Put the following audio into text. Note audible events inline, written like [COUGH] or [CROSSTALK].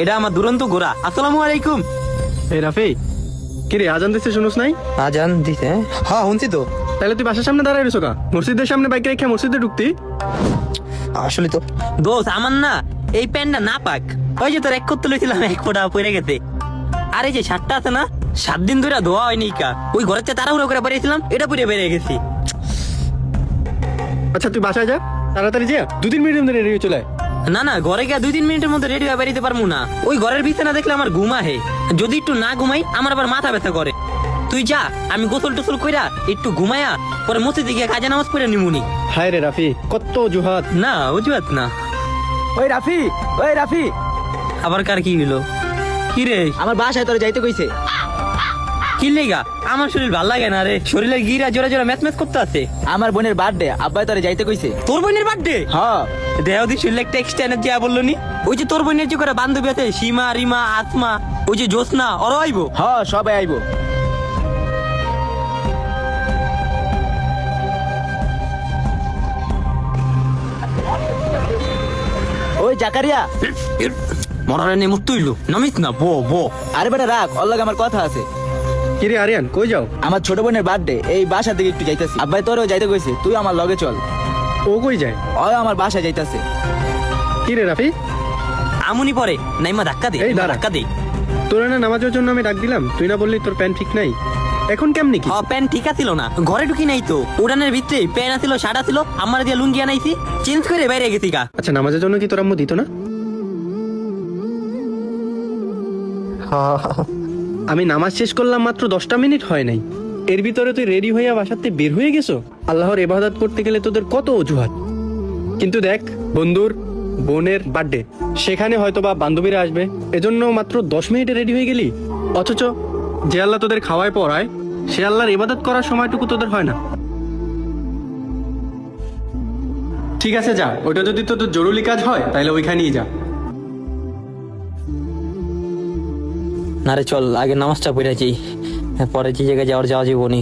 এটা আমার দুরন্ত গোরা আসসালামু আলাইকুম। এই রাফি কি রে আজান দিচ্ছে শুনোস নাই? আজান দিছে? হ্যাঁ শুনছি তো। তাহলে তুই বাসার সামনে দাঁড়ায় রয়েছো কা মসজিদের সামনে বাইক রেখে মসজিদে ঢুকতি? আসলে তো দোষ আমার না এই প্যান্টটা না পাক। ওই যে তোর এক করতে লইছিলাম এক ফোটা পড়ে গেছে। আর এই যে শার্টটা আছে না সাত দিন ধরে ধোয়া হয়নি কা। ওই ঘরের চেয়ে তাড়াহুড়ো করে বেরিয়েছিলাম এটা পুড়ে বেরিয়ে গেছি। আচ্ছা তুই বাসায় যা তাড়াতাড়ি যা দু তিন মিনিটের মধ্যে চলে আয়। না না ঘরে গিয়ে দুই তিন মিনিটের মধ্যে রেডি হয়ে বেরিতে পারব না। ওই ঘরের বিছানা দেখলে আমার ঘুম আহে। যদি একটু না ঘুমাই আমার আবার মাথা ব্যথা করে। তুই যা আমি গোসল টোসল কইরা একটু ঘুমায়া পরে মসজিদে গিয়ে কাজে নামাজ পড়ে নিমুনি হায় রে রাফি কত জুহাত না অজুহাত না। ওই রাফি ওই রাফি। আবার কার কি হলো কি রে? আমার বাসায় তোরে যাইতে কইছে। কি লেগা? আমার শরীর ভালো লাগে না রে। শরীরে গিরা জোরে জোরে ম্যাচ ম্যাচ করতে আছে। আমার বোনের বার্থডে আব্বাই তোরে যাইতে কইছে। তোর বোনের বার্থডে হ্যাঁ দেহ দি শরীরে একটা এক্সট্রা এনার্জি বলল নি। ওই যে তোর বোনের যে করে বান্ধবী আছে সীমা রিমা আসমা ওই যে জোসনা ওরা আইবো? হ্যাঁ সবাই আইবো। ওই জাকারিয়া। মরারে নেমু তুইলো। নামিস না বো বো। আরে বেটা রাখ ওর লগে আমার কথা আছে। কি রে আরিয়ান কই যাও? আমার ছোট বোনের বার্থডে এই বাসা থেকে একটু যাইতাছি। আব্বাই তোরও যাইতে কইছে তুই আমার লগে চল। ও কই যায়? ওই আমার বাসায় যাইতাছে। কি রে রাফি? আমুনি পরে নাইমা ধাক্কা দে এই দাঁড়া। ধাক্কা দে। তোর না নামাজের জন্য আমি ডাক দিলাম তুই না বললি তোর প্যান্ট ঠিক নাই। এখন কেমনি কি? হ প্যান্ট ঠিক আছিল না ঘরে ঢুকি নাই তো। উড়ানের ভিতরে প্যান আছিল শার্ট আছিল আমার দিয়ে লুঙ্গি আনাইছি চেঞ্জ করে বাইরে গেছি গা। আচ্ছা নামাজের জন্য কি তোর আম্মু দিত না? হ্যাঁ [LAUGHS] আমি নামাজ শেষ করলাম মাত্র দশটা মিনিট হয় নাই। এর ভিতরে তুই রেডি হইয়া বাসাতে বের হয়ে গেছো? আল্লাহর এবাদত করতে গেলে তোদের কত অজুহাত। কিন্তু দেখ, বন্ধুর বোনের বার্থডে সেখানে হয়তো বা বান্ধবীরা আসবে। এজন্য মাত্র দশ মিনিটে রেডি হয়ে গেলি। অথচ যে আল্লাহ তোদের খাওয়ায় পড়ায়, সে আল্লাহর ইবাদত করার সময়টুকু তোদের হয় না। ঠিক আছে, যা। ওটা যদি তোদের জরুরি কাজ হয় তাহলে ওইখানেই যা। না রে চল আগে নামাজটা পড়েছি পরে যে জায়গায় যাওয়ার যাওয়া যাব নি